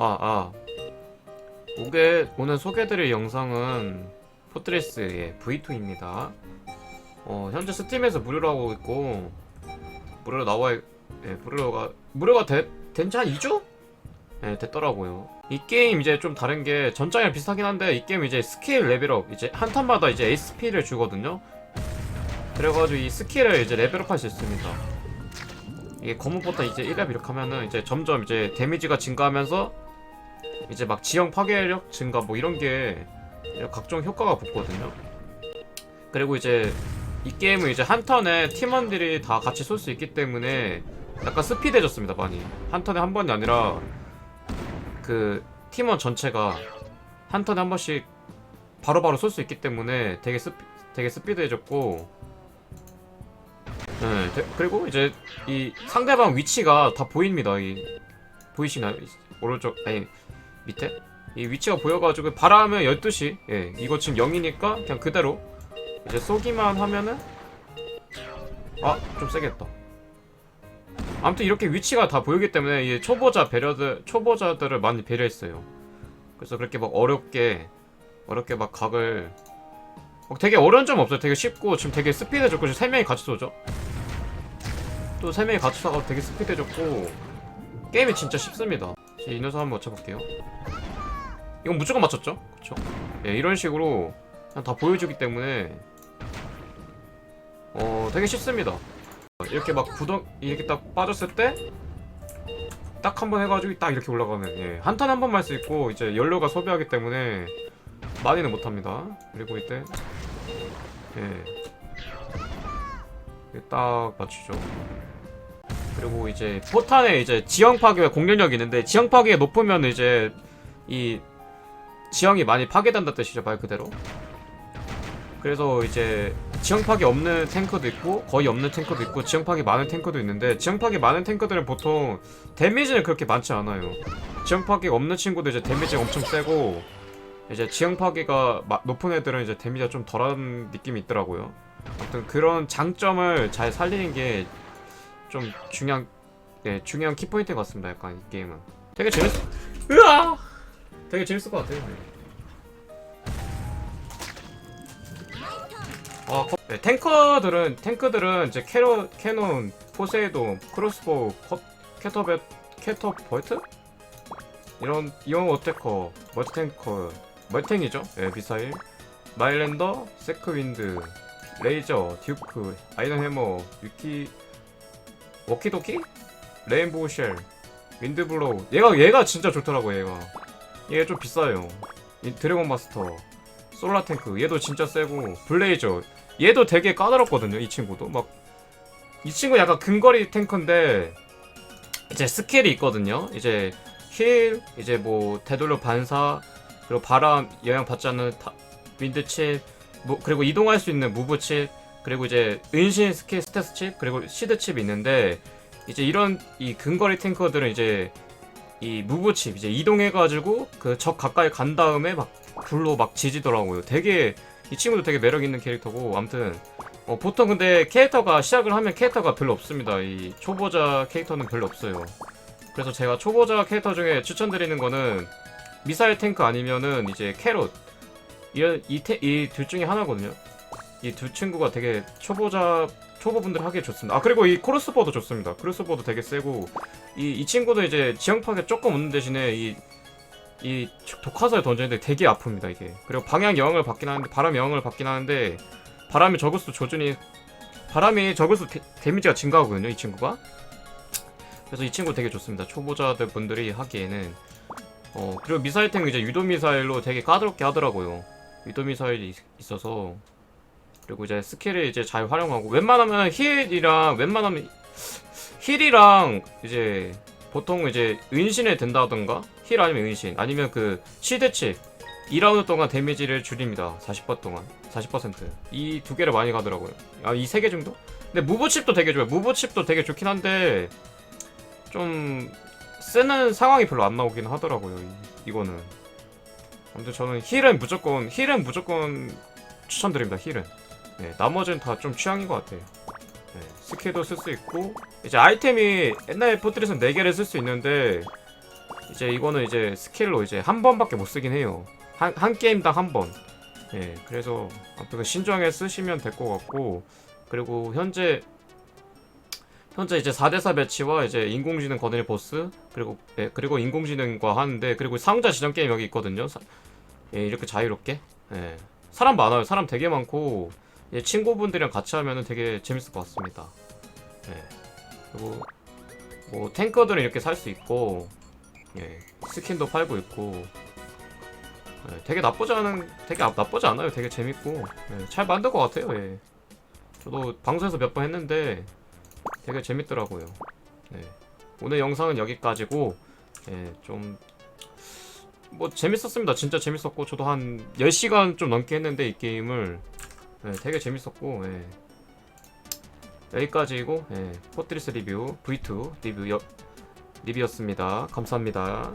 아, 아. 오게, 오늘 소개해드릴 영상은 포트레스의 V2입니다. 어, 현재 스팀에서 무료로 하고 있고, 무료로 나와, 예, 무료가, 무료가 되, 된지 한 2주? 예, 됐더라고요. 이 게임 이제 좀 다른 게 전장이랑 비슷하긴 한데, 이 게임 이제 스킬 레벨업, 이제 한 턴마다 이제 SP를 주거든요? 그래가지고 이 스킬을 이제 레벨업 할 수 있습니다. 이게 검은부터 이제 1렙 이렇게 하면은 이제 점점 이제 데미지가 증가하면서 이제 막 지형 파괴력 증가 뭐 이런 게 각종 효과가 붙거든요. 그리고 이제 이 게임은 이제 한 턴에 팀원들이 다 같이 쏠 수 있기 때문에 약간 스피드해졌습니다 많이. 한 턴에 한 번이 아니라 그 팀원 전체가 한 턴에 한 번씩 바로바로 쏠 수 있기 때문에 되게 스피, 되게 스피드해졌고 네, 데- 그리고 이제 이 상대방 위치가 다 보입니다. 이 보이시나요? 이 오른쪽 아니 밑에 이 위치가 보여가지고 바라면 12시 예 이거 지금 0이니까 그냥 그대로 이제 쏘기만 하면은 아 좀 세겠다. 아무튼 이렇게 위치가 다 보이기 때문에 이 초보자 배려들 초보자들을 많이 배려했어요. 그래서 그렇게 막 어렵게 어렵게 막 각을 막 되게 어려운 점 없어요. 되게 쉽고 지금 되게 스피드 좋고 지금 세 명이 같이 쏘죠. 또세 명이 같이 쏴가 되게 스피드해졌고 게임이 진짜 쉽습니다. 이 녀석 한번 맞춰볼게요. 이건 무조건 맞췄죠? 그쵸? 예, 이런 식으로 그냥 다 보여주기 때문에 어 되게 쉽습니다. 이렇게 막 구덩 이렇게 딱 빠졌을 때 딱 한 번 해가지고 딱 이렇게 올라가면 예, 한턴한 번만 할 수 있고 이제 연료가 소비하기 때문에 많이는 못합니다. 그리고 이때 예. 딱 맞추죠. 그리고 이제 포탄에 이제 지형 파괴와 공격력이 있는데 지형 파괴가 높으면 이제 이 지형이 많이 파괴된다 뜻이죠 말 그대로. 그래서 이제 지형 파괴 없는 탱커도 있고 거의 없는 탱커도 있고 지형 파괴 많은 탱커도 있는데 지형 파괴 많은 탱커들은 보통 데미지는 그렇게 많지 않아요. 지형 파괴가 없는 친구도 이제 데미지가 엄청 세고 이제 지형 파괴가 마- 높은 애들은 이제 데미지가 좀 덜한 느낌이 있더라고요. 아무튼 그런 장점을 잘 살리는 게 좀 중요한 네, 중요한 키포인트 같습니다. 약간 이 게임은 되게 재밌 으아 되게 재밌을 것 같아요. 네. 아, 거- 네, 탱커들은 탱크들은 이제 캐로 캐논, 포세이돈, 크로스보우, 커, 캐터베 캐터버트 이런 이온 어태커, 멀티탱커, 멀탱이죠? 예, 미사일, 마일랜더, 세크윈드, 레이저, 듀크, 아이언 해머, 유키, 워키도키, 레인보우 쉘, 윈드블로우. 얘가 얘가 진짜 좋더라고 얘가. 얘 좀 비싸요. 이 드래곤 마스터, 솔라 탱크. 얘도 진짜 세고 블레이저. 얘도 되게 까다롭거든요. 이 친구도 막. 이 친구 약간 근거리 탱커인데 이제 스킬이 있거든요. 이제 힐, 이제 뭐 되돌려 반사, 그리고 바람 영향 받지 않는 타, 윈드 칩, 뭐 그리고 이동할 수 있는 무브 칩, 그리고 이제 은신 스킬 스태스 칩, 그리고 시드 칩이 있는데 이제 이런 이 근거리 탱커들은 이제 이 무브 칩 이제 이동해가지고 그 적 가까이 간 다음에 막 불로 막 지지더라고요. 되게 이 친구도 되게 매력 있는 캐릭터고 아무튼 어, 보통 근데 캐릭터가 시작을 하면 캐릭터가 별로 없습니다. 이 초보자 캐릭터는 별로 없어요. 그래서 제가 초보자 캐릭터 중에 추천드리는 거는 미사일 탱크 아니면은 이제 캐롯 이이둘 중에 하나거든요. 이 두 친구가 되게 초보자 초보분들 하기 좋습니다. 아 그리고 이 크로스보도 좋습니다. 크로스보도 되게 세고 이, 이 친구도 이제 지형 파괴 조금 없는 대신에 이 이 독화살 던지는데 되게 아픕니다 이게. 그리고 방향 여왕을 받긴 하는데 바람 여왕을 받긴 하는데 바람이 적을수록 조준이 바람이 적을수록 데, 데미지가 증가하거든요 이 친구가. 그래서 이 친구 되게 좋습니다. 초보자들 분들이 하기에는 어 그리고 미사일 탱 이제 유도 미사일로 되게 까다롭게 하더라고요. 유도 미사일이 있- 있어서 그리고 이제 스킬을 이제 잘 활용하고 웬만하면 힐이랑 웬만하면 힐이랑 이제 보통 이제 은신에 된다던가 힐 아니면 은신 아니면 그 시드칩 2라운드 동안 데미지를 줄입니다. 40% 동안. 40%이 두 개를 많이 가더라고요. 아이 세 개 정도? 근데 무브칩도 되게 좋아요. 무브칩도 되게 좋긴 한데 좀 쓰는 상황이 별로 안 나오긴 하더라고요 이, 이거는. 아무튼 저는 힐은 무조건 힐은 무조건 추천드립니다 힐은 네, 나머지는 다 좀 취향인 것 같아요. 네, 스킬도 쓸 수 있고 이제 아이템이 옛날에 포트리스는 4개를 쓸 수 있는데 이제 이거는 이제 스킬로 이제 한 번밖에 못 쓰긴 해요. 한, 한 게임당 한 번. 예, 그래서 아무튼 신중하게 쓰시면 될 것 같고 그리고 현재 현재 이제 4대4 매치와 이제 인공지능 거든의 보스 그리고 예, 그리고 인공지능과 하는데 그리고 상자 지정 게임 여기 있거든요. 사- 예, 이렇게 자유롭게. 예. 사람 많아요. 사람 되게 많고 예, 친구분들이랑 같이 하면은 되게 재밌을 것 같습니다. 예. 그리고 뭐 탱커들은 이렇게 살 수 있고 예, 스킨도 팔고 있고 예, 되게 나쁘지 않은 되게 아- 나쁘지 않아요. 되게 재밌고 예, 잘 만든 것 같아요. 예. 저도 방송에서 몇 번 했는데 되게 재밌더라고요. 네. 오늘 영상은 여기까지고 예, 좀뭐 재밌었습니다. 진짜 재밌었고 저도 한 10시간 좀 넘게 했는데 이 게임을 예, 되게 재밌었고 예. 여기까지고 예, 포트리스 리뷰 V2 리뷰 여, 리뷰였습니다. 감사합니다.